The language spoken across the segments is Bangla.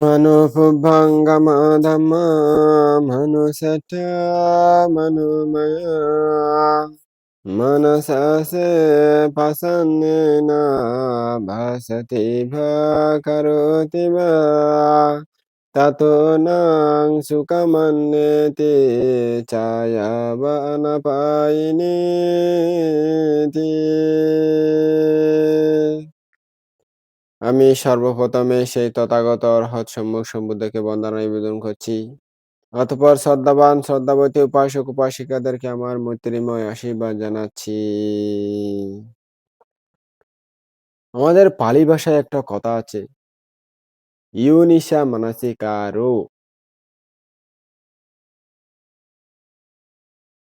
Dhamma manusatya manumaya manasase pasannena bhasati bhakaroti va tato nang sukamanneti chaya vanapayiniti আমি সর্বপ্রথমে সেই তথাগত অর্হৎ সম্মুখ সম্বুদ্ধকে বন্দনা নিবেদন করছি। অতঃপর শ্রদ্ধাবান, শ্রদ্ধাবতী উপাসক, উপাসিকাদেরকে আমার মৈত্রীময় আশীর্বাদ জানাচ্ছি। আমাদের পালি ভাষায় একটা কথা আছে ইউনিশা মানসিকারো।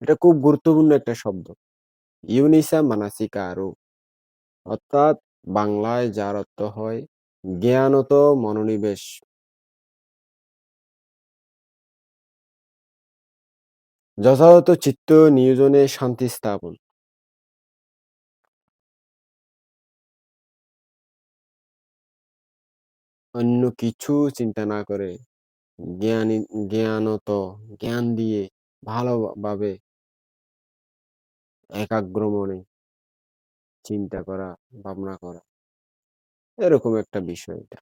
এটা খুব গুরুত্বপূর্ণ একটা শব্দ ইউনিশা মানসিকারো। অর্থাৎ বাংলায় যার অর্থ হয় জ্ঞানত মনোনিবেশ। যথাযথ চিত্ত নিয়োজনে শান্তি স্থাপন। অন্য কিছু চিন্তা না করে জ্ঞানী, জ্ঞানত, জ্ঞান দিয়ে ভালোভাবে একাগ্র মনে। চিন্তা করা, ভাবনা করা। এরকম একটা বিষয় এটা।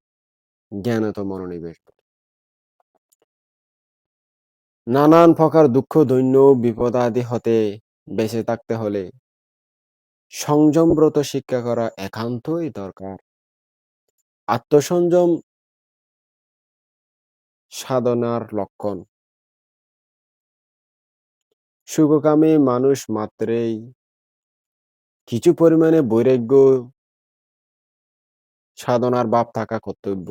জ্ঞানত মনোনিবেশ নানান প্রকার দুঃখ, দৈন্য, বিপদ আদি হতে বেঁচে থাকতে হলে সংযমব্রত শিক্ষা করা একান্তই দরকার। আত্মসংযম সাধনার লক্ষণ। সুখকামী মানুষ মাত্রেই কিছু পরিমাণে বৈরাগ্য সাধনার ভাব থাকা কর্তব্য।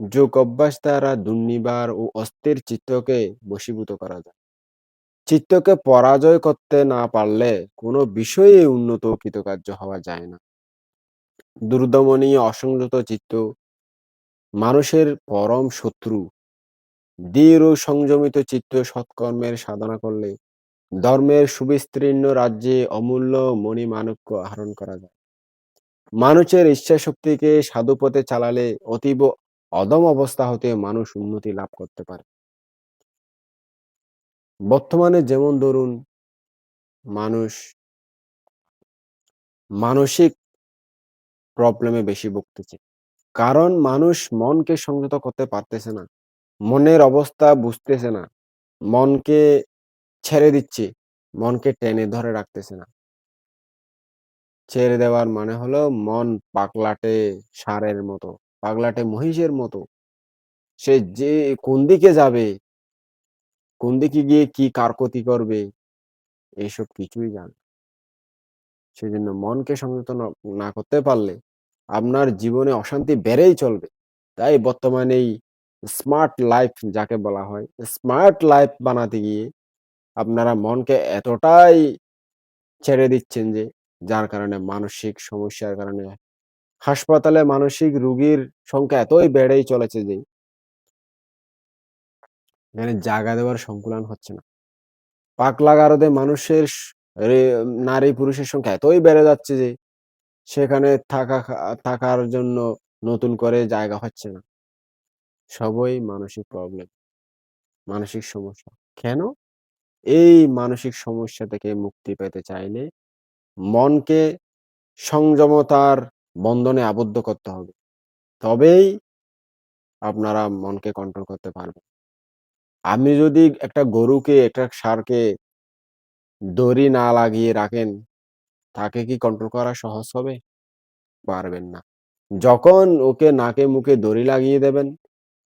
যোগ অভ্যাস দ্বারা দুর্নিবার ও অস্থির চিত্তকে বশীভূত করা যায়। চিত্তকে পরাজয় করতে না পারলে কোনো বিষয়ে উন্নত কৃতকার্য হওয়া যায় না। দুর্দমনী অসংযত চিত্ত মানুষের পরম শত্রু। দৃঢ় সংযমিত চিত্ত সৎকর্মের সাধনা করলে ধর্মের সুবিস্তীর্ণ রাজ্যে অমূল্য মণিমাণক্য আহরণ করা যায়। মানুষের ইচ্ছা শক্তিকে সাধুপথে চালালে অতীব অদম অবস্থা হতে মানুষ উন্নতি লাভ করতে পারে। বর্তমানে যেমন ধরুন, মানুষ মানসিক প্রবলেমে বেশি ভুগতেছে। কারণ মানুষ মনকে সংযত করতে পারতেছে না। মনের অবস্থা বুঝতেছে না। মনকে ছেড়ে দিচ্ছে। মনকে টেনে ধরে রাখতেছে না। ছেড়ে দেওয়ার মানে হলো মন পাগলাটে সারের মতো, পাগলাটে মহিষের মতো। সে যে কোন দিকে যাবে? কোন দিকে গিয়ে কি কার ক্ষতি করবে? এইসব কিছুই জান। সেজন্য মনকে সংযত না করতে পারলে আপনার জীবনে অশান্তি বেড়েই চলবে। তাই বর্তমানে এই স্মার্ট লাইফ যাকে বলা হয় স্মার্ট লাইফ বানাতে গিয়ে আপনারা মনকে এতটাই ছেড়ে দিচ্ছেন যে, যার কারণে মানসিক সমস্যার কারণে হাসপাতালে মানসিক রুগীর সংখ্যা এতই বেড়েই চলেছে যে এখানে জায়গা দেওয়ার সংকুলন হচ্ছে না। পাগলা গারদে মানুষের নারী পুরুষের সংখ্যা এতই বেড়ে যাচ্ছে যে, সেখানে থাকা থাকার জন্য নতুন করে জায়গা হচ্ছে না। সবই মানসিক প্রবলেম মানসিক সমস্যা। কেন? এই মানসিক সমস্যা থেকে মুক্তি পেতে চাইলে মনকে সংযমতার বন্ধনে আবদ্ধ করতে হবে। তবেই আপনারা মনকে কন্ট্রোল করতে পারবেন। আপনি যদি একটা গরুকে, একটা সারকে দড়ি না লাগিয়ে রাখেন, তাকে কি কন্ট্রোল করা সহজ হবে? পারবেন না। যখন ওকে নাকে মুখে দড়ি লাগিয়ে দেবেন,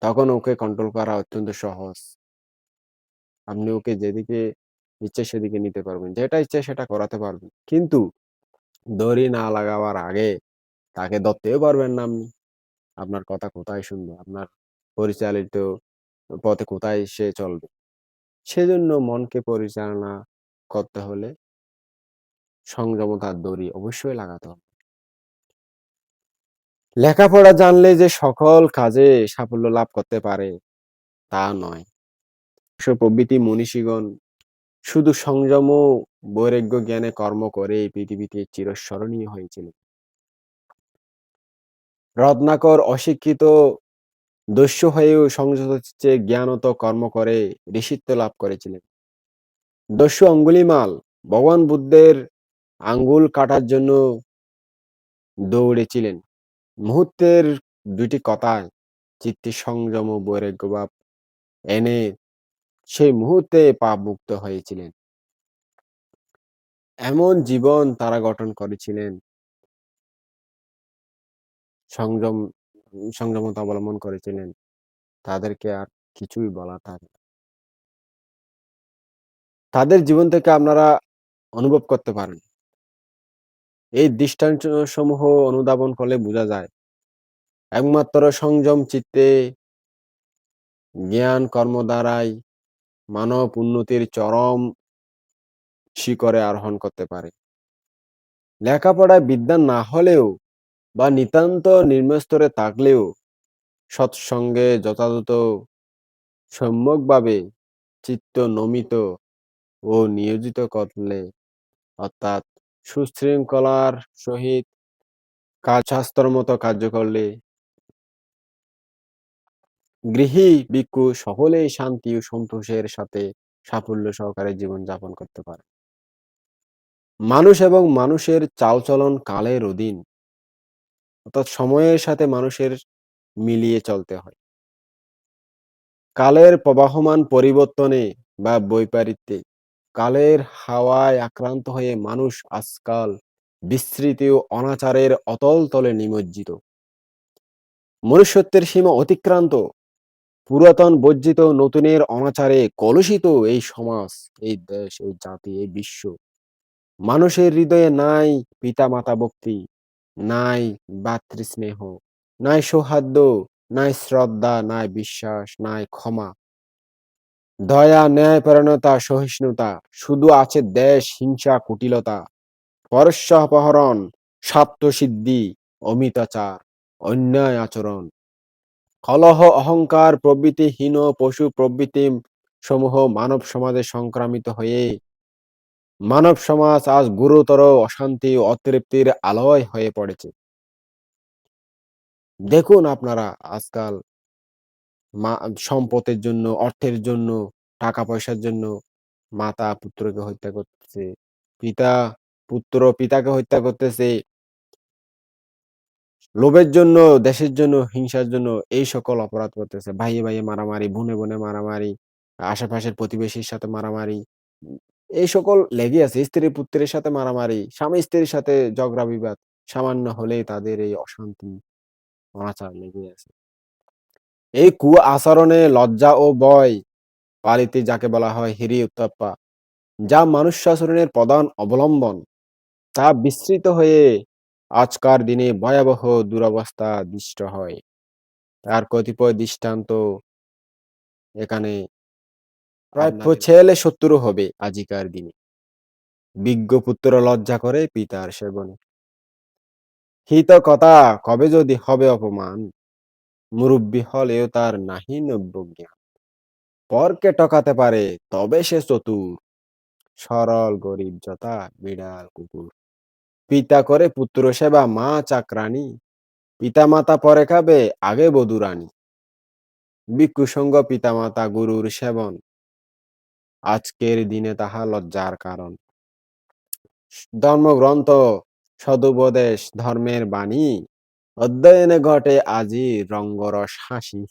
তখন ওকে কন্ট্রোল করা অত্যন্ত সহজ। আপনি ওকে যেদিকে ইচ্ছে সেদিকে নিতে পারবেন। যেটা ইচ্ছে সেটা করাতে পারবেন। কিন্তু দড়ি না লাগাবার আগে তাকে ধরতেও পারবেন না আপনি। আপনার কথা কোথায় শুনবে? আপনার পরিচালিত পথে কোথায় সে চলবে? সেজন্য মনকে পরিচালনা করতে হলে সংযমতার দড়ি অবশ্যই লাগাতে হবে। লেখাপড়া জানলে যে সকল কাজে সাফল্য লাভ করতে পারে, তা নয়। প্রভৃতি মনীষীগণ শুধু সংযম ও বৈরাগ্য জ্ঞানে কর্ম করে এই পৃথিবীতে চিরস্মরণীয় হয়েছিলেন রত্নাকর অশিক্ষিত দস্যু হয়েও সংযত চিত্তে জ্ঞানত কর্ম করে ঋষিত্ব লাভ করেছিলেন। দস্যু অঙ্গুলিমাল ভগবান বুদ্ধের আঙ্গুল কাটার জন্য দৌড়েছিলেন। মুহূর্তের দুটি কথায় চিত্তে সংযম ও বৈরাগ্যভাব এনে সেই মুহূর্তে পাপমুক্ত হয়েছিলেন। এমন জীবন তারা গঠন করেছিলেন সংযম, সংযমতা অবলম্বন করেছিলেন। তাদেরকে আর কিছুই বলা থাকে তাদের জীবন থেকে আপনারা অনুভব করতে পারেন। এই দৃষ্টান্ত সমূহ অনুধাবন করলে বোঝা যায়। একমাত্র সংযম চিত্তে, জ্ঞান কর্ম দ্বারাই মানব উন্নতির চরম শিখরে আরোহণ করতে পারে। লেখাপড়ায় বিদ্যা না হলেও বা নিতান্ত নিম্ন স্তরে থাকলেও সৎসঙ্গে যথাযথ সম্যকভাবে চিত্ত নমিত ও নিয়োজিত করলে অর্থাৎ সুশৃঙ্খলার সহিত কাজ শাস্ত্র মতো কার্য করলে গৃহী, ভিক্ষু সকলেই শান্তি ও সন্তোষের সাথে সাফল্য সহকারে জীবনযাপন করতে পারে। মানুষ এবং মানুষের চালচলন কালের অধীন। অর্থাৎ সময়ের সাথে মানুষের মিলিয়ে চলতে হয়। কালের প্রবাহমান পরিবর্তনে বা বৈপরীত্যে কালের হাওয়ায় আক্রান্ত হয়ে মানুষ আজকাল বিস্মৃতি ও অনাচারের অতল তলে নিমজ্জিত। মনুষ্যত্বের সীমা অতিক্রান্ত, পুরাতন বর্জিত নতুনের অনাচারে কলুষিত এই সমাজ, এই দেশ, এই জাতি, এই বিশ্ব। মানুষের হৃদয়ে নাই পিতা-মাতা ভক্তি, নাই ভ্রাতৃস্নেহ, নাই সৌহার্দ্য, নাই শ্রদ্ধা, নাই বিশ্বাস, নাই ক্ষমা। দয়া, ন্যায় পরায়ণতা, সহিষ্ণুতা, শুধু আছে দেশ হিংসা, কুটিলতা, পরস্যপহরণ, স্বার্থসিদ্ধি, অমিতাচার, অন্যায় আচরণ, কলহ, অহংকার প্রভৃতি হীন পশু প্রবৃত্তি সমূহ মানব সমাজে সংক্রামিত হয়ে মানব সমাজ আজ গুরুতর অশান্তি অতৃপ্তির আলয় হয়ে পড়েছে। দেখুন আপনারা আজকাল সম্পদের জন্য, অর্থের জন্য, টাকা পয়সার জন্য মাতা পুত্রকে হত্যা করতেছে। পিতা পুত্র পিতাকে হত্যা করতেছে। লোভের জন্য, দেশের জন্য, হিংসার জন্য এই সকল অপরাধ করতেছে। ভাইয়ে, ভাইয়ে মারামারি, বোনে, বোনে মারামারি, আশেপাশের প্রতিবেশীর সাথে মারামারি। এই সকল লেগে আছে। স্ত্রী-পুত্রের সাথে মারামারি, স্বামী-স্ত্রীর সাথে ঝগড়া বিবাদ। সামান্য হলেই তাদের এই অশান্তি, অনাচার লেগে আছে। এই কু-আচরণে লজ্জা ও ভয় পালিতে যাকে বলা হয় হিরি উত্তাপ্পা, যা মনুষ্যাচরণের প্রধান অবলম্বন, তা বিস্মৃত হয়ে আজকার দিনে ভয়াবহ দুরবস্থা দৃষ্ট হয়। তার কতিপয় দৃষ্টান্ত এখানে প্রায় ছেলে শত্রু হবে আজিকার দিনে। বিজ্ঞ পুত্র লজ্জা করে পিতার সেবনে। হিত কথা কবে যদি হবে অপমান, মুরুব্বি হলেও তার নাহি নব্য জ্ঞান। পরকে টকাতে পারে তবে সে চতুর, সরল গরিব যথা বিড়াল কুকুর। পিতা করে পুত্র সেবা মা চাকরানী, পিতা-মাতা পরে খাবে আগে বধূ রানী। ভিক্ষু সঙ্গ পিতা-মাতা গুরুর সেবন, আজকের দিনে তাহা লজ্জার কারণ। ধর্মগ্রন্থ, সদুপদেশ, ধর্মের বাণী অধ্যয়নে ঘটে আজি রঙ্গরস হাসি।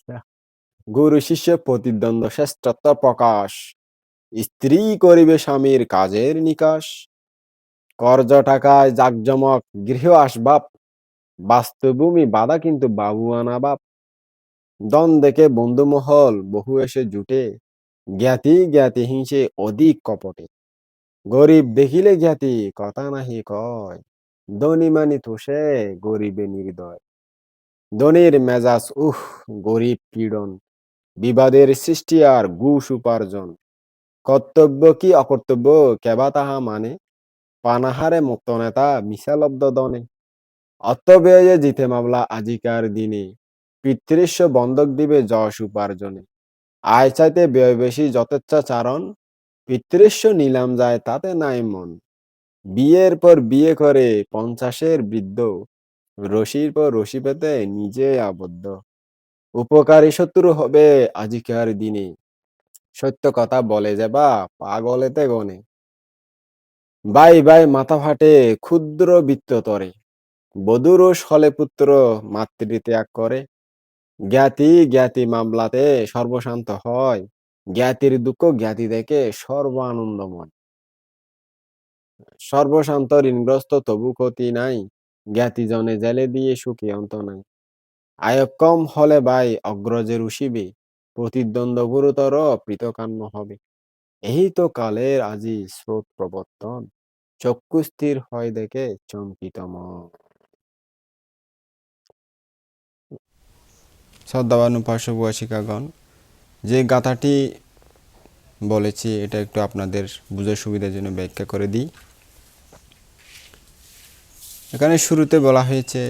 গুরু শিষ্য প্রতিদ্বন্দ্ব শ্রেষ্ঠত্ব প্রকাশ, স্ত্রী করিবে স্বামীর কাজের নিকাশ। কর্জ টাকায় জাকজমক গৃহ আসবাব, বাস্তুভূমি বাধা কিন্তু বাবু বাবুয়ানা বাপ। দ্বন্দ্বে বন্ধুমহল বহু এসে জুটে, জ্ঞাতি জ্ঞাতি হিংসে অধিক কপটে। গরিব দেখিলে জ্ঞাতি কথা নাহি কয়, ধনী মানি তোষে গরিবে নির্দয়। ধনীর মেজাজ উহ গরিব পীড়ন, বিবাদের সৃষ্টি আর ঘুষ উপার্জন। কর্তব্য কি অকর্তব্য কেবা তাহা মানে, পানাহারে মুক্ত নেতা মিশালব্ধ দনে। অর্থব্যয়ে জিতে মামলা আজিকার দিনে, পিতৃস্ব বন্ধক দিবে যশ উপার্জনে। আয় চাইতে ব্যয় বেশি যথেচ্ছাচারণ, পিতৃস্ব নিলাম যায় তাতে নাই মন। বিয়ের পর বিয়ে করে পঞ্চাশের বৃদ্ধ, রশির পর রশি পেতে নিজে আবদ্ধ। উপকারী শত্রু হবে আজিকার দিনে সত্য কথা বলে যাবা পাগলেতে গনে বাই বাই মাথা ফাটে ক্ষুদ্র বৃত্ত তরে। বধুরোষ হলে পুত্র মাতৃত্যাগ করে। জ্ঞাতি জ্ঞাতি মামলাতে সর্বশান্ত হয়। জ্ঞাতির দুঃখ জ্ঞাতি দেখে সর্ব আনন্দময় সর্বশান্ত ঋণগ্রস্ত তবু ক্ষতি নাই। জ্ঞাতি জনে জেলে দিয়ে সুখী অন্ত নাই। আয়ক কম হলে ভাই অগ্রজের উশিবে। প্রতিদ্বন্দ্ব গুরুতর পৃতকান্ন হবে। এই তো কালের আজি স্রোত প্রবর্তন। চক্ষু স্থির হয় দেখে চমকিত মন। শ্রদ্ধাবান যে গাথাটি বলেছি, এটা একটু আপনাদের বুঝার সুবিধার জন্য ব্যাখ্যা করে দিই। এখানে শুরুতে বলা হয়েছে,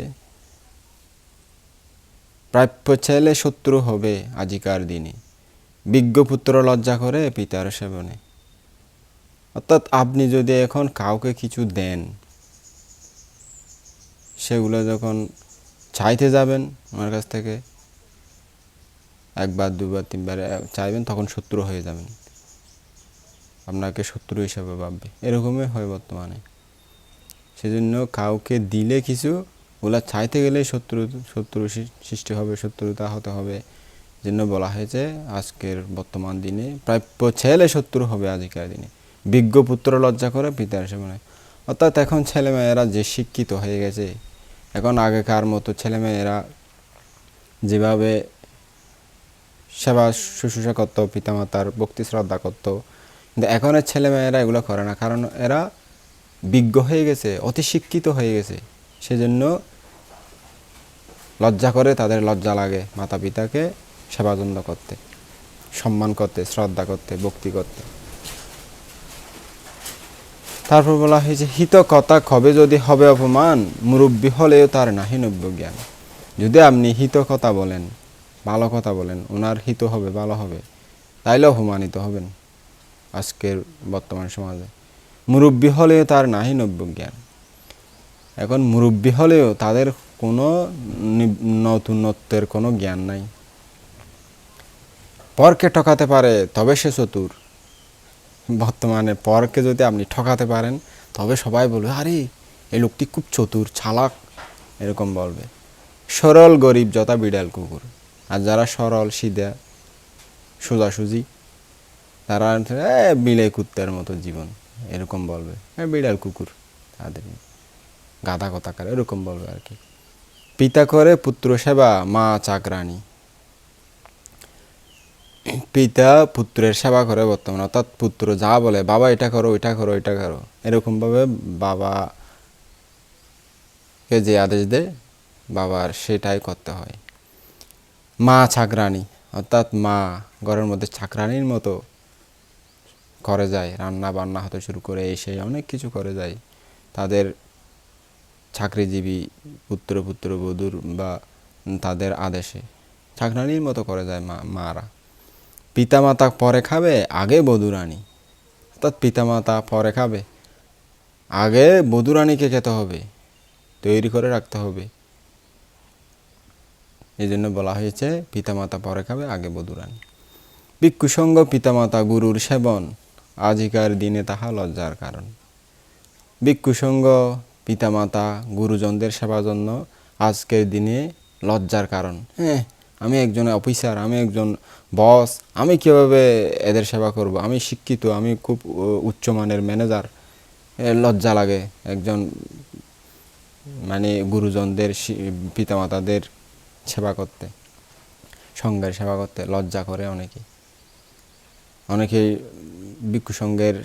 প্রাপ্য ছেলে শত্রু হবে আজিকার দিনে। বিজ্ঞ পুত্র লজ্জা করে পিতার সেবনে। অর্থাৎ আপনি যদি এখন কাউকে কিছু দেন, সেগুলো যখন চাইতে যাবেন আমার কাছ থেকে, একবার, দুবার, তিনবার চাইবেন, তখন শত্রু হয়ে যাবেন। আপনাকে শত্রু হিসাবে ভাববে। এরকমই হয় বর্তমানে। সেজন্য কাউকে দিলে কিছু, ওগুলা চাইতে গেলে শত্রু শত্রু সৃষ্টি হবে, শত্রুতা হতে হবে। জন্য বলা হয়েছে, আজকের বর্তমান দিনে প্রাপ্য ছেলে শত্রু হবে আজকের দিনে। বিজ্ঞ পুত্র লজ্জা করে পিতার সেবনে। অর্থাৎ এখন ছেলেমেয়েরা যে শিক্ষিত হয়ে গেছে, এখন আগেকার মতো ছেলেমেয়েরা যেভাবে সেবা শুশ্রূষা করতো, পিতামাতার ভক্তি শ্রদ্ধা করতো, কিন্তু এখনের ছেলেমেয়েরা এগুলো করে না। কারণ এরা বিজ্ঞ হয়ে গেছে, অতি শিক্ষিত হয়ে গেছে। সেজন্য লজ্জা করে তাদের লজ্জা লাগে মাতা পিতাকে সেবাযত্ন করতে, সম্মান করতে, শ্রদ্ধা করতে, ভক্তি করতে। তারপর বলা হয়েছে হিত কথা কবে যদি হবে অপমান, মুরব্বী হলেও তার নাহি নব্য জ্ঞান। যদি আপনি হিত কথা বলেন, ভালো কথা বলেন ওনার হিত হবে, ভালো হবে তাইলে অপমানিত হবেন। আজকের বর্তমান সমাজে, মুরব্বী হলেও তার নাহি নব্য জ্ঞান। এখন মুরব্বী হলেও তাদের কোনো নতুনত্বের কোনো জ্ঞান নাই। পরকে ঠকাতে পারে, তবে সে চতুর। বর্তমানে পরকে যদি আপনি ঠকাতে পারেন, তবে সবাই বলবে, আরে, এই লোকটি খুব চতুর ছালাক এরকম বলবে। সরল, গরিব, যথা বিড়াল, কুকুর। আর যারা সরল, সিধা, সোজাসুজি, তারা বিলে কুত্তার মতো জীবন, এরকম বলবে। হ্যাঁ বিড়াল, কুকুর, তাদের গাদা কথা এরকম বলবে আর কি। পিতা করে পুত্র সেবা, মা চাকরানি পিতা পুত্রের সেবা করে বর্তমানে। অর্থাৎ পুত্র যা বলে, বাবা, এটা করো, ওইটা করো ওইটা করো। এরকমভাবে বাবা কে যে আদেশ দেয়, বাবার সেটাই করতে হয়। মা চাকরানি অর্থাৎ মা ঘরের মধ্যে চাকরানির মতো করে যায় রান্না বান্না হতে শুরু করে, এসে অনেক কিছু করে যায়। তাদের চাকরিজীবী পুত্র পুত্র বধূর বা তাদের আদেশে চাকরানির মতো করে যায় মা, মারা। পিতামাতা পরে খাবে, আগে বধুরানী। অর্থাৎ পিতামাতা পরে খাবে, আগে বধুরানীকে খেতে হবে, তৈরি করে রাখতে হবে। এই জন্য বলা হয়েছে, পিতামাতা পরে খাবে, আগে বধুরানী। ভিক্ষুসঙ্গ পিতামাতা গুরুর সেবন, আজিকার দিনে তাহা লজ্জার কারণ। ভিক্ষুসঙ্গ পিতামাতা গুরুজনদের সেবার জন্য আজকের দিনে লজ্জার কারণ। হ্যাঁ আমি একজন অফিসার আমি একজন বস আমি কীভাবে এদের সেবা করব? আমি শিক্ষিত, আমি খুব উচ্চমানের ম্যানেজার লজ্জা লাগে। একজন মানে গুরুজনদের পিতামাতাদের সেবা করতে, সঙ্গের সেবা করতে লজ্জা করে অনেকে অনেকেই ভিক্ষু সঙ্গের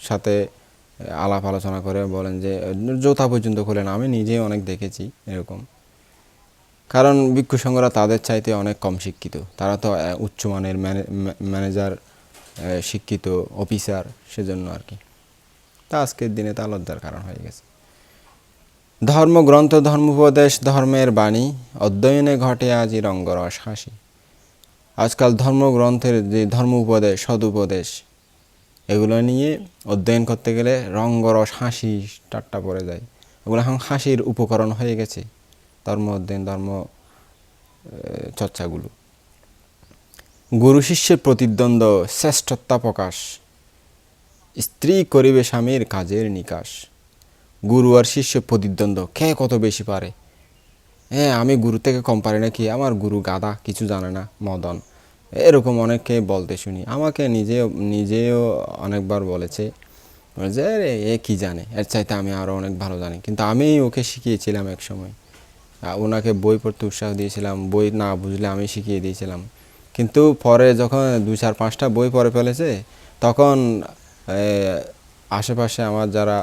সাথে আলাপ আলোচনা করে বলেন যে, যথা পর্যন্ত খোলেন। আমি নিজেই অনেক দেখেছি এরকম। কারণ ভিক্ষু সংঘরা তাদের চাইতে অনেক কম শিক্ষিত। তারা তো উচ্চমানের ম্যানেজার শিক্ষিত অফিসার সেজন্য আর কি। তা আজকের দিনে তা লজ্জার কারণ হয়ে গেছে। ধর্মগ্রন্থ ধর্মোপদেশ, ধর্মের বাণী, অধ্যয়নে ঘটে আজই রঙ্গরস হাসি। আজকাল ধর্মগ্রন্থের যে ধর্ম উপদেশ সদুপদেশ, এগুলো নিয়ে অধ্যয়ন করতে গেলে রঙ্গরস হাসি টাট্টা পড়ে যায়। ওগুলো এখন হাসির উপকরণ হয়ে গেছে। ধর্ম অধ্যয়ন ধর্ম চর্চাগুলো। গুরু শিষ্যের প্রতিদ্বন্দ্ব শ্রেষ্ঠত্বা প্রকাশ। স্ত্রী করিবে স্বামীর কাজের নিকাশ। গুরু আর শিষ্য প্রতিদ্বন্দ্ব কে কত বেশি পারে? হ্যাঁ আমি গুরু থেকে কম পারি নাকি? আমার গুরু গাদা কিছু জানে না মদন। এরকম অনেককে বলতে শুনি। আমাকে নিজেও নিজেও অনেকবার বলেছে যে "আরে, এ কি জানে? এর চাইতে আমি আরও অনেক ভালো জানি। কিন্তু আমি ওকে শিখিয়েছিলাম এক সময় ওনাকে বই পড়তে উৎসাহ দিয়েছিলাম, বই না বুঝলে আমি শিখিয়ে দিয়েছিলাম। কিন্তু পরে যখন দুই চার পাঁচটা বই পড়ে ফেলেছে, তখন আশেপাশে আমার যারা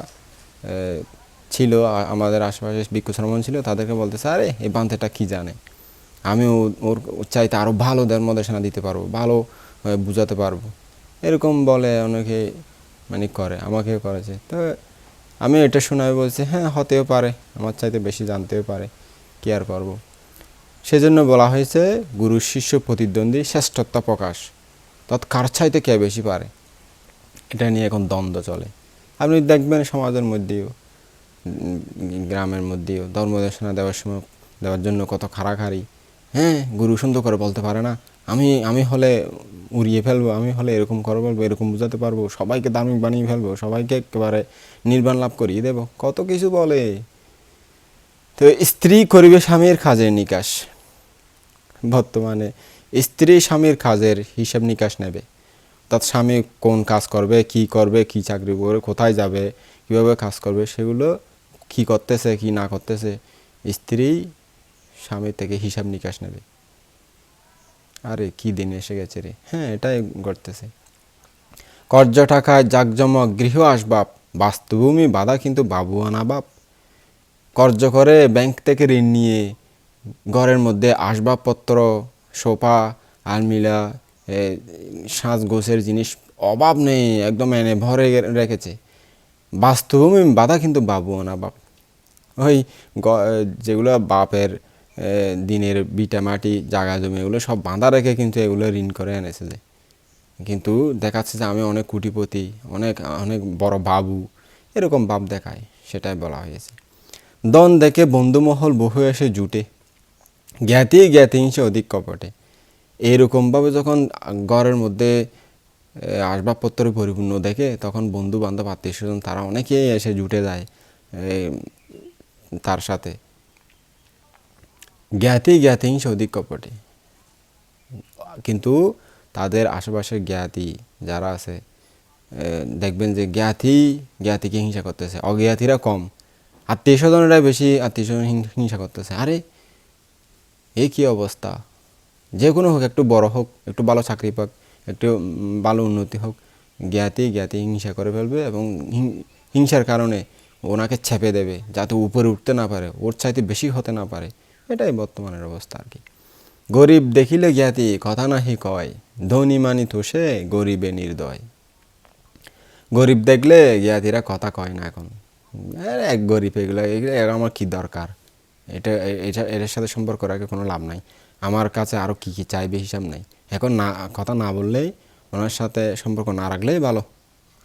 ছিল আমাদের আশেপাশে বিক্ষু শ্রমণ ছিল, তাদেরকে বলতেছে, আরে, এই বান্তেটা কী জানে? আমি ওর চাইতে আরও ভালো ধর্মদেশনা দিতে পারব, ভালো বুঝাতে পারব। এরকম বলে অনেকে মানে করে, আমাকেও করেছে। তো আমি এটা শোনাই বলছি হ্যাঁ হতেও পারে, আমার চাইতে বেশি জানতেও পারে। কি আর করব? সেজন্য বলা হয়েছে গুরু শিষ্য প্রতিদ্বন্দ্বী শ্রেষ্ঠত্ব প্রকাশ। তৎ কার চাইতে কে বেশি পারে? এটা নিয়ে এখন দ্বন্দ্ব চলে। আপনি দেখবেন সমাজের মধ্যেও, গ্রামের মধ্যেও ধর্মদেশনা দেওয়ার সময়, দেওয়ার জন্য কত খাড়াখাড়ি। হ্যাঁ গুরু সুন্দর করে বলতে পারে না, আমি আমি হলে উড়িয়ে ফেলব, আমি হলে এরকম করে বলব এরকম বুঝাতে পারব, সবাইকে ধার্মিক বানিয়ে ফেলব, সবাইকে একেবারে নির্বাণ লাভ করিয়ে দেবো, কত কিছু বলে। তো স্ত্রী করিবে স্বামীর কাজের নিকাশ। বর্তমানে স্ত্রী স্বামীর কাজের হিসাব নিকাশ নেবে। অর্থাৎ স্বামী কোন কাজ করবে, কি করবে, কি চাকরি করবে কোথায় যাবে, কীভাবে কাজ করবে, সেগুলো কি করতেছে, কি না করতেছে, স্ত্রী স্বামী থেকে হিসাব নিকাশ নেবে। আরে, কি দিন এসে গেছে রে। হ্যাঁ এটাই ঘটতেছে। কর্য টাকায় জাকজমক গৃহ আসবাব, বাস্তুভূমি বাধা কিন্তু বাবু বাপ। কর্য করে ব্যাংক থেকে ঋণ নিয়ে ঘরের মধ্যে আসবাবপত্র সোফা আলমিরা এ, সাজ গোছের জিনিস অভাব নেই একদম এনে ভরে রেখেছে। বাস্তবভূমি বাধা কিন্তু বাবু না বাপ। ওই যেগুলো বাপের দিনের বিটা মাটি জাগা জমি এগুলো সব বাঁধা রেখে কিন্তু এগুলো ঋণ করে এনেছে যে। কিন্তু দেখাচ্ছে যে আমি অনেক কুটিপতি অনেক অনেক বড় বাবু এরকম বাপ দেখায় সেটাই বলা হয়েছে। দন দেখে বন্ধুমহল বহু এসে জুটে। জ্ঞাতি জ্ঞাতি হিংসে অধিক কপটে। এইরকমভাবে যখন ঘরের মধ্যে আসবাবপত্র পরিপূর্ণ দেখে, তখন বন্ধু বান্ধব আত্মীয় স্বজন তারা অনেকেই এসে জুটে যায় তার সাথে। জ্ঞাতি জ্ঞাতি হিংসে অধিক কপটে। কিন্তু তাদের আশেপাশের জ্ঞাতি যারা আছে দেখবেন যে জ্ঞাতি জ্ঞাতিকে হিংসা করতেছে, অজ্ঞাতিরা কম। আত্মীয় স্বজনেরা বেশি আত্মীয় স্বজন হিংসা করতেছে। আরে এই কি অবস্থা? যে কোনো হোক, একটু বড় হোক, একটু ভালো চাকরি পাক, একটু ভালো উন্নতি হোক, জ্ঞাতি জ্ঞাতি হিংসা করে ফেলবে এবং হিংসার কারণে ওনাকে ছেপে দেবে, যাতে উপরে উঠতে না পারে, ওর চাইতে বেশি হতে না পারে। এটাই বর্তমানের অবস্থা আর কি। গরিব দেখিলে জ্ঞাতি, কথা নাহি কয়, ধনী মানি তোষে গরিবে নির্দয়। গরিব দেখলে জ্ঞাতিরা কথা কয় না এখন। আরে এক গরিব এগুলো এগুলো আমার কি দরকার? এটা এটা, এটার সাথে সম্পর্ক রাখে কোনো লাভ নাই। আমার কাছে আরও কী কী চাইবে হিসাব নাই। এখন না, কথা না বললেই ওনার সাথে সম্পর্ক না রাখলেই ভালো।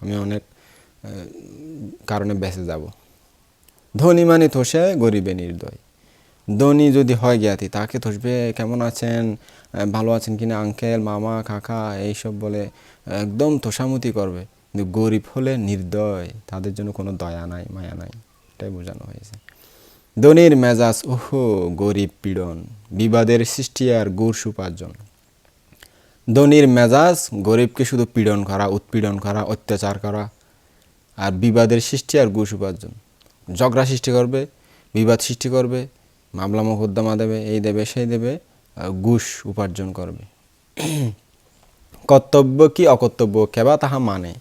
আমি অনেক কারণে বেঁচে যাব। ধনী মানে থসে, গরিবে নির্দয়। ধনী যদি হয় জ্ঞাতি, তাকে থসবে, কেমন আছেন? ভালো আছেন কিনা? আঙ্কেল, মামা, কাকা, এইসব বলে একদম তোষামতি করবে। কিন্তু গরিব হলে নির্দয়, তাদের জন্য কোনো দয়া নাই, মায়া নাই। এটাই বোঝানো হয়েছে। ধনীর মেজাজ, ওহো, গরিব পীড়ন, বিবাদের সৃষ্টি আর গুড় সুপার্জন। ধনীর মেজাজ, গরিবকে শুধু পীড়ন করা, উৎপীড়ন করা, অত্যাচার করা, আর বিবাদের সৃষ্টি আর ঘুষ উপার্জন ঝগড়া সৃষ্টি করবে, বিবাদ সৃষ্টি করবে, মামলা মোকদ্দমা দেবে, এই দেবে, সেই দেবে ঘুষ উপার্জন করবে। কর্তব্য কি অকর্তব্য? কেবা তাহা মানে।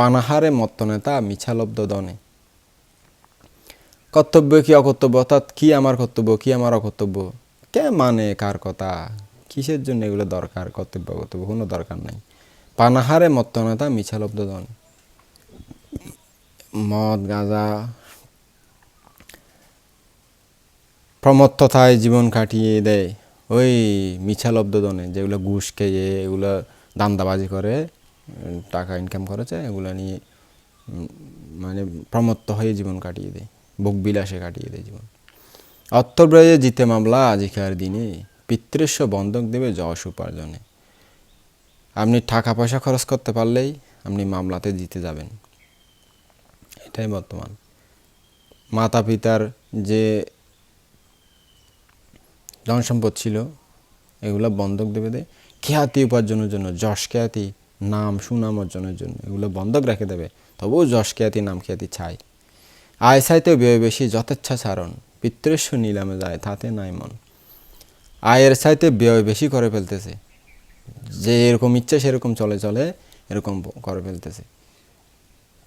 পানাহারে মত্তনেতা মিছালব্ধ দনে। কর্তব্য কি অকর্তব্য? অর্থাৎ কি আমার কর্তব্য, কি আমার অকর্তব্য? কে মানে কার কথা? কিসের জন্য এগুলো দরকার? কর্তব্য, অকর্তব্য, কোনো দরকার নাই। পানাহারে মত্তনেতা মিছালব্ধ দনে। মদ, গাঁজা প্রমত্ততায় জীবন কাটিয়ে দেয়। ওই মিছালব্ধ দনে যেগুলো ঘুষ খেয়ে, এগুলো দান্দাবাজি করে টাকা ইনকাম করেছে, এগুলো নিয়ে মানে প্রমত্ত হয়ে জীবন কাটিয়ে দেয় বুক বিলাসে কাটিয়ে দেয় জীবন। অর্থব্রয়ে জিতে মামলা আজিকার দিনে, পিতৃস্ব বন্ধক দেবে যশ উপার্জনে। আপনি টাকা পয়সা খরচ করতে পারলেই আপনি মামলাতে জিতে যাবেন। এটাই বর্তমান। মাতা পিতার যে ধন সম্পদ ছিল, এগুলো বন্ধক দেবে দেয় খ্যাতি উপার্জনের জন্য, যশ খ্যাতি নাম, সুনাম অর্জনের জন্য। এগুলো বন্ধক রেখে দেবে। তবুও যশ খ্যাতি, নাম খ্যাতি চাই আয় চাইতে ব্যয় বেশি, যথেচ্ছা ছাড়ন। পিতৃস্ব নিলামে যায়, তাতে নাই মন। আয়ের চাইতে ব্যয় বেশি করে ফেলতেছে। যে এরকম ইচ্ছে, সেরকম চলে চলে এরকম করে ফেলতেছে।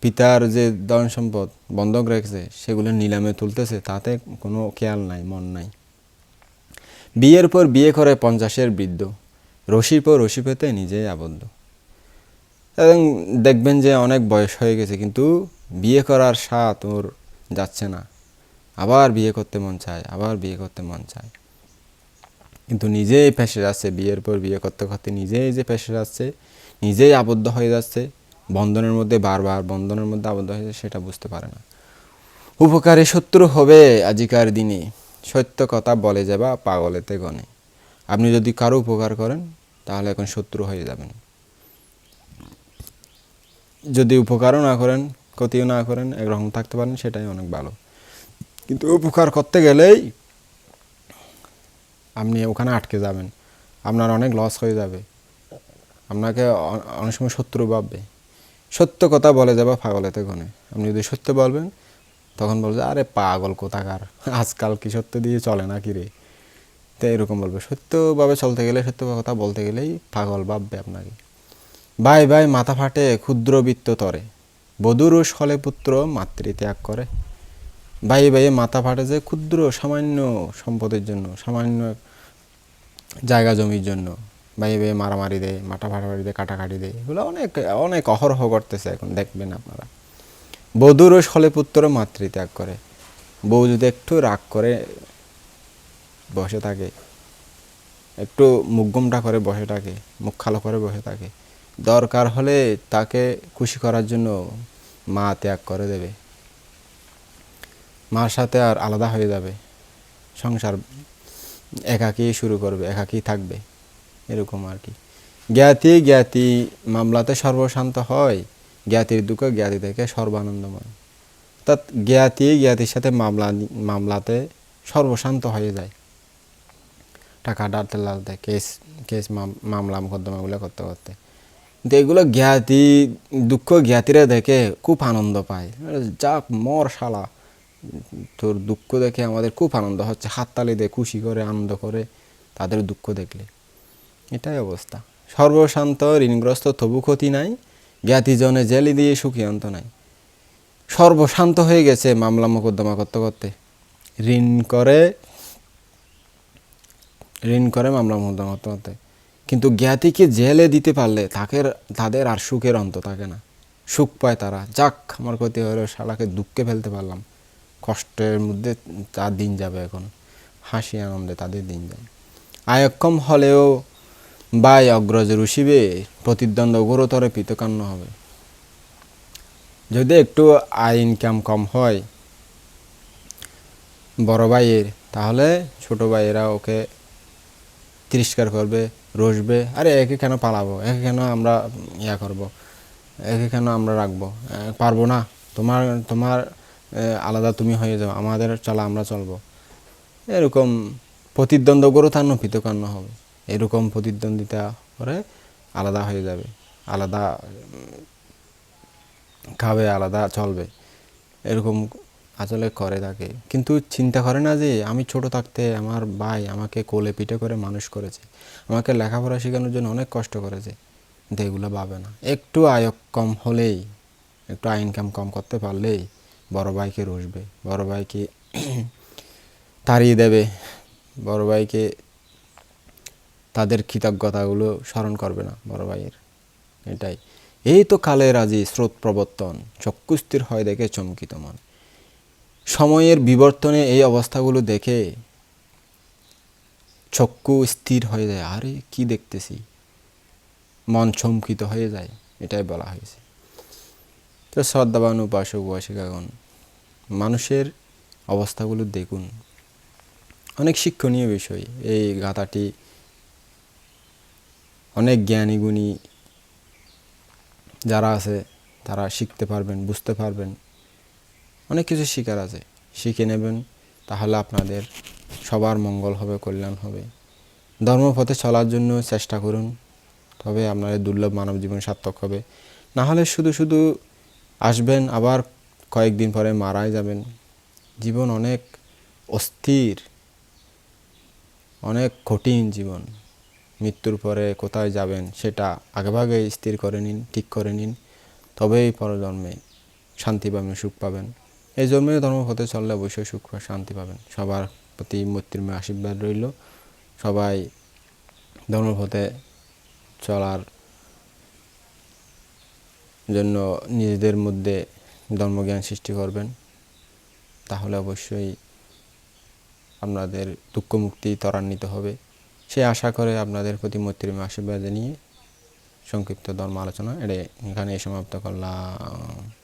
পিতার যে ধন সম্পদ বন্ধক রেখেছে, সেগুলো নিলামে তুলতেছে, তাতে কোনো খেয়াল নাই, মন নাই। বিয়ের পর বিয়ে করে পঞ্চাশের বৃদ্ধ। রশির পর রশি পেতে নিজেই আবদ্ধ। এবং দেখবেন যে অনেক বয়স হয়ে গেছে, কিন্তু বিয়ে করার স্বাদ ওর যাচ্ছে না। আবার বিয়ে করতে মন চায়, আবার বিয়ে করতে মন চায়। কিন্তু নিজেই ফেসে যাচ্ছে, বিয়ের পর বিয়ে করতে করতে নিজেই যে ফেসে যাচ্ছে, নিজেই আবদ্ধ হয়ে যাচ্ছে, বন্ধনের মধ্যে বারবার বন্ধনের মধ্যে আবদ্ধ হয়ে যাচ্ছে, সেটা বুঝতে পারে না। উপকারী শত্রু হবে আজিকার দিনে। সত্য কথা বলে যাবা পাগলেতে গনে। আপনি যদি কারও উপকার করেন, তাহলে এখন শত্রু হয়ে যাবেন। যদি উপকারও না করেন, ক্ষতিও না করেন, একরকম থাকতে পারেন, সেটাই অনেক ভালো। কিন্তু উপকার করতে গেলেই আপনি ওখানে আটকে যাবেন। আপনার অনেক লস হয়ে যাবে। আপনাকে অনেক সময় শত্রু ভাববে। সত্য কথা বলে যাবে পাগলেতে গনে। আপনি যদি সত্য বলবেন, তখন বলবে, আরে পাগল কোথাকার? আজকাল কি সত্য দিয়ে চলে না কি রে? তো এরকম বলবে। সত্যভাবে চলতে গেলে, সত্য কথা বলতে গেলেই পাগল ভাববে আপনাকে। ভাই ভাই মাথা ফাটে ক্ষুদ্র বৃত্ত তরে। বধুরুষ হলে পুত্র মাতৃত্যাগ করে। ভাই ভাই মাথা ফাটে যে ক্ষুদ্র সামান্য সম্পদের জন্য, সামান্য জায়গা জমির জন্য। ভাই ভাই মারামারি দেয় মাথা ফাটাফাটি দেয় কাটাকাটি দেয় এগুলো অনেক অনেক অহরহ করতেছে এখন, দেখবেন আপনারা। বধুরুষ হলে পুত্র মাতৃত্যাগ করে। বউ যদি একটু রাগ করে, বসে থাকে। একটু মুখ করে, বসে থাকে। মুখ খালো করে, বসে থাকে। দরকার হলে তাকে খুশি করার জন্য মা ত্যাগ করে দেবে। মার সাথে আর আলাদা হয়ে যাবে। সংসার একাকী শুরু করবে, একাকী থাকবে, এরকম আর কি। জ্ঞাতি জ্ঞাতি মামলাতে সর্বশান্ত হয়, জ্ঞাতির দুঃখ জ্ঞাতি থেকে সর্বানন্দময়। অর্থাৎ জ্ঞাতি, জ্ঞাতির সাথে মামলা, মামলাতে সর্বশান্ত হয়ে যায়। টাকা ডালতে লালতে কেস কেস মাম- মামলা মোকদ্দমাগুলো করতে করতে। কিন্তু এগুলো জ্ঞাতি, দুঃখ জ্ঞাতিরা দেখে খুব আনন্দ পায়। যাক মর শালা। তোর দুঃখ দেখে আমাদের খুব আনন্দ হচ্ছে। হাততালি দিয়ে খুশি করে, আনন্দ করে তাদের দুঃখ দেখলে। এটাই অবস্থা। সর্বশান্ত, ঋণগ্রস্ত, তবু ক্ষতি নাই। জ্ঞাতিজনে জেলি দিয়ে সুখী অন্ত নাই। সর্বশান্ত হয়ে গেছে মামলা মোকদ্দমা করতে করতে। ঋণ করে ঋণ করে মামলা মোকদ্দমা করতে করতে। কিন্তু জ্ঞাতিকে জেলে দিতে পারলে তাকে তাদের আর সুখের অন্ত থাকে না। সুখ পায় তারা। যাক, আমার ক্ষতি হলো, শালাকে দুঃখে ফেলতে পারলাম। কষ্টের মধ্যে তার দিন যাবে এখন। হাসি আনন্দে তাদের দিন যায়। আয়ক্ষম হলেও বাই অগ্রজ রুষিবে প্রতিদ্বন্দ্ব গুরুতরে পিতকান্ন হবে। যদি একটু আয় ইনকাম কম হয় বড় ভাইয়ের, তাহলে ছোট ভাইয়েরা ওকে তিরস্কার করবে। রসবে, আরে একে কেন পালাবো? একে কেন আমরা ইয়া করব? একে কেন আমরা রাখব? পারব না। তোমার তোমার আলাদা তুমি হয়ে যাও, আমাদের চলা আমরা চলবো। এরকম প্রতিদ্বন্দ্ব গরুতান্ন পিতকান্ন হবে। এরকম প্রতিদ্বন্দ্বিতা করে আলাদা হয়ে যাবে। আলাদা খাবে, আলাদা চলবে। এরকম আসলে করে থাকে কিন্তু চিন্তা করে না যে আমি ছোট থাকতে আমার ভাই আমাকে কোলে পিঠে করে মানুষ করেছে। আমাকে লেখাপড়া শেখানোর জন্য অনেক কষ্ট করেছে। কিন্তু এগুলো ভাবে না। একটু আয় কম হলেই, একটু আয় ইনকাম কম করতে পারলেই বড় ভাইকে রসবে। বড় ভাইকে তাড়িয়ে দেবে। বড় ভাইকে তাদের কৃতজ্ঞতাগুলো স্মরণ করবে না বড় ভাইয়ের। এটাই। এই তো কালের আজি স্রোত প্রবর্তন। চক্ষুস্থির হয় দেখে চমকিত মন। সময়ের বিবর্তনে এই অবস্থাগুলো দেখে চক্ষু স্থির হয়ে যায়। আরে, কি দেখতেছি? মন চমকিত হয়ে যায়, এটাই বলা হয়েছে। তো শ্রদ্ধাবান উপাসক উপাসিকাগণ মানুষের অবস্থাগুলো দেখুন। অনেক শিক্ষণীয় বিষয়। এই গাথাটি অনেক জ্ঞানী গুণী যারা আছে, তারা শিখতে পারবেন, বুঝতে পারবেন। অনেক কিছু শিকার আছে। শিখে নেবেন, তাহলে আপনাদের সবার মঙ্গল হবে, কল্যাণ হবে। ধর্মপথে চলার জন্য চেষ্টা করুন, তবে আপনাদের দুর্লভ মানব জীবন সার্থক হবে। না হলে শুধু শুধু আসবেন, আবার কয়েকদিন পরে মারাই যাবেন। জীবন অনেক অস্থির, অনেক কঠিন জীবন। মৃত্যুর পরে কোথায় যাবেন সেটা আগেভাগে স্থির করে নিন, ঠিক করে নিন, তবেই পরজন্মে শান্তি পাবেন, সুখ পাবেন। এই জন্মে ধর্মপথে চললে অবশ্যই সুখ শান্তি পাবেন। সবার প্রতি মৈত্রীময় আশীর্বাদ রইল। সবাই ধর্মপথে চলার জন্য নিজেদের মধ্যে ধর্মজ্ঞান সৃষ্টি করবেন। তাহলে অবশ্যই আপনাদের দুঃখ মুক্তি ত্বরান্বিত হবে। সে আশা করে আপনাদের প্রতি মৈত্রীময় আশীর্বাদ জানিয়ে সংক্ষিপ্ত ধর্ম আলোচনা এটা এখানে সমাপ্ত করলাম।